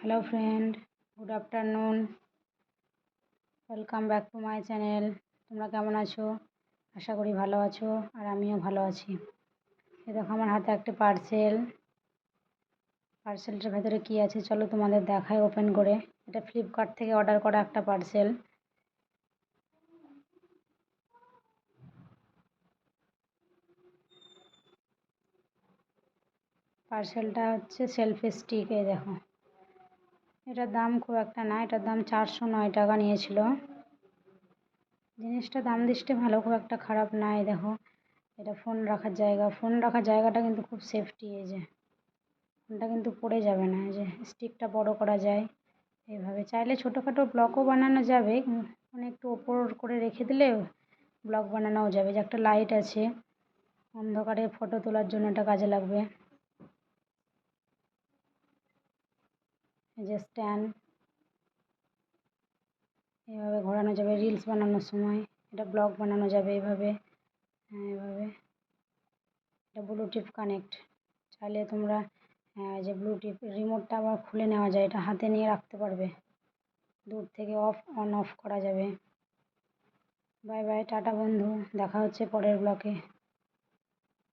Hello friend good afternoon welcome back to my channel তোমরা কেমন আছো? আশা করি ভালো আছো, আর আমিও ভালো আছি। এ দেখো, আমার হাতে একটা পার্সেল পার্সেলটার ভেতরে কী আছে চলো তোমাদের দেখায় ওপেন করে। এটা ফ্লিপকার্ট থেকে অর্ডার করা একটা পার্সেল পার্সেলটা হচ্ছে সেলফি স্টিক এই দেখো। এটার দাম খুব একটা না, এটার দাম চারশো নয় টাকা নিয়েছিল। জিনিসটা দাম দৃষ্টি ভালো, খুব একটা খারাপ না, এই দেখো। এটা ফোন রাখার জায়গা ফোন রাখার জায়গাটা কিন্তু খুব সেফটি এই যে। ফোনটা কিন্তু পড়ে যাবে না, এই যে স্টিকটা বড় করা যায় এইভাবে। চাইলে ছোটোখাটো ব্লকও বানানো যাবে মানে একটু ওপর করে রেখে দিলে ব্লক বানানোও যাবে। যে একটা লাইট আছে, অন্ধকারে ফটো তোলার জন্য এটা কাজে লাগবে। যে স্ট্যান্ড। এভাবে ঘোরানো যাবে, রিলস বানানোর সময়। এটা ব্লগ বানানো যাবে এভাবে হ্যাঁ এভাবে এটা ব্লুটুথ কানেক্ট। চাইলে তোমরা হ্যাঁ যে ব্লুটুথ রিমোটটা আবার খুলে নেওয়া যায়। এটা হাতে নিয়ে রাখতে পারবে। দূর থেকে অফ, অন, অফ করা যাবে। বাই বাই, টাটা বন্ধু। দেখা হচ্ছে পরের ব্লকে